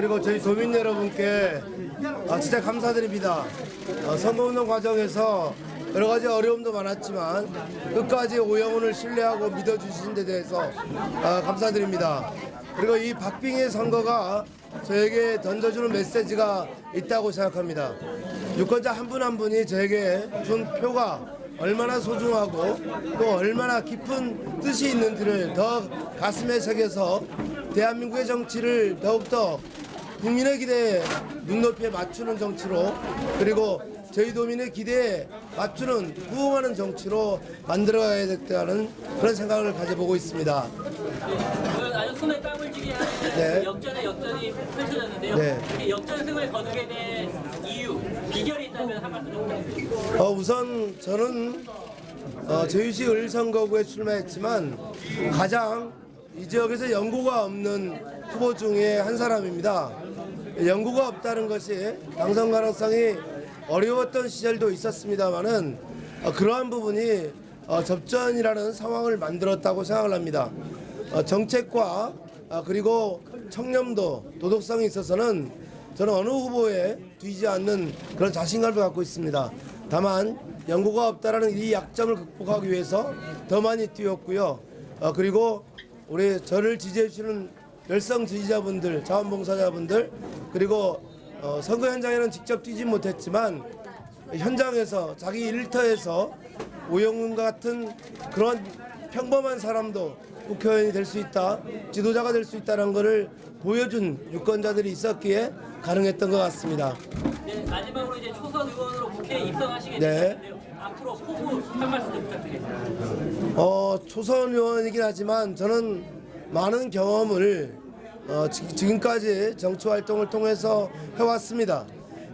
그리고 저희 도민 여러분께 아, 진짜 감사드립니다. 어, 선거운동 과정에서 여러 가지 어려움도 많았지만 끝까지 오영훈을 신뢰하고 믿어주신 데 대해서 아, 감사드립니다. 그리고 이 박빙의 선거가 저에게 던져주는 메시지가 있다고 생각합니다. 유권자 한 분 한 분이 저에게 준 표가 얼마나 소중하고 또 얼마나 깊은 뜻이 있는지를 더 가슴에 새겨서 대한민국의 정치를 더욱더 국민의 기대에 눈높이에 맞추는 정치로 그리고 저희 도민의 기대에 맞추는 부응하는 정치로 만들어가야 되겠다는 그런 생각을 가져보고 있습니다. 아주 손에 땀을 쥐게 하는 네. 역전의 역전이 펼쳐졌는데요. 네. 역전승을 거두게 된 이유, 비결이 있다면 한 말씀 좀 부탁드립니다. 어, 우선 저는 어, 제주시 을선거구에 출마했지만 가장 이 지역에서 연고가 없는 후보 중에 한 사람입니다. 연고가 없다는 것이 당선 가능성이 어려웠던 시절도 있었습니다만은 어, 그러한 부분이 어, 접전이라는 상황을 만들었다고 생각을 합니다. 어, 정책과 아, 그리고 청렴도 도덕성에 있어서는 저는 어느 후보에 뒤지 않는 그런 자신감을 갖고 있습니다. 다만 연고가 없다라는 이 약점을 극복하기 위해서 더 많이 뛰었고요. 어, 그리고 우리 저를 지지해 주시는 열성 지지자분들, 자원봉사자분들 그리고 어, 선거 현장에는 직접 뛰지 못했지만 현장에서 자기 일터에서 오영훈과 같은 그런 평범한 사람도 국회의원이 될 수 있다, 지도자가 될 수 있다는 것을 보여준 유권자들이 있었기에 가능했던 것 같습니다. 네, 마지막으로 이제 초선 의원으로 국회에 입성하시게 네. 되셨는데요. 앞으로 포부 한 말씀 좀 부탁드리겠습니다. 어, 초선 의원이긴 하지만 저는 많은 경험을 어, 지, 지금까지 정치 활동을 통해서 해왔습니다.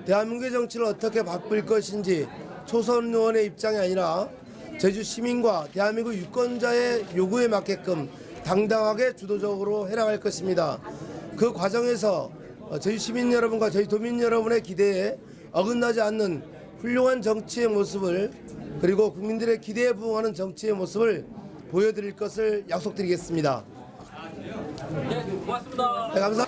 대한민국의 정치를 어떻게 바꿀 것인지 초선 의원의 입장이 아니라 제주 시민과 대한민국 유권자의 요구에 맞게끔 당당하게 주도적으로 해나갈 것입니다. 그 과정에서 어, 제주 시민 여러분과 저희 도민 여러분의 기대에 어긋나지 않는 훌륭한 정치의 모습을 그리고 국민들의 기대에 부응하는 정치의 모습을 보여드릴 것을 약속드리겠습니다. 네, 고맙습니다. 네, 감사합니다.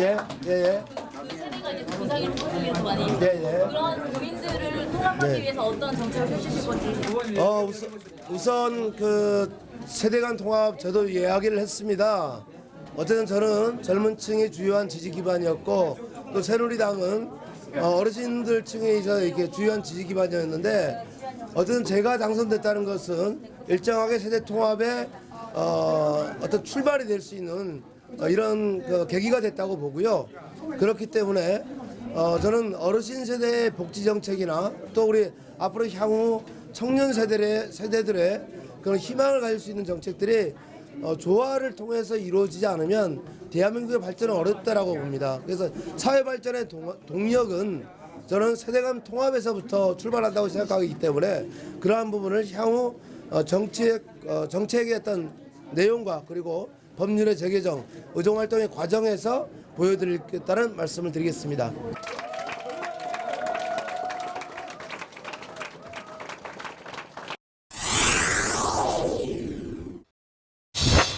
예. 예, 예. 부상이 많이 예, 예. 그런 도민들을 통합하기 네. 위해서 어떤 정책을 펼치실 건지 어, 우선, 우선 그 세대 간 통합 저도 이야기를 했습니다. 어쨌든 저는 젊은 층이 주요한 지지 기반이었고 또 새누리당은 어, 어르신들 층이 저 이렇게 주요한 지지 기반이었는데 어쨌든 제가 당선됐다는 것은 일정하게 세대 통합의 어, 어떤 출발이 될 수 있는 어, 이런 그 계기가 됐다고 보고요. 그렇기 때문에 어, 저는 어르신 세대의 복지 정책이나 또 우리 앞으로 향후 청년 세대의 세대들의 그런 희망을 가질 수 있는 정책들이 어, 조화를 통해서 이루어지지 않으면 대한민국의 발전은 어렵다라고 봅니다. 그래서 사회 발전의 동, 동력은 저는 세대 간 통합에서부터 출발한다고 생각하기 때문에 그러한 부분을 향후 어, 정책 어, 정책의 어떤 내용과 그리고 법률의 재개정, 의정 활동의 과정에서 보여드리겠다는 말씀을 드리겠습니다.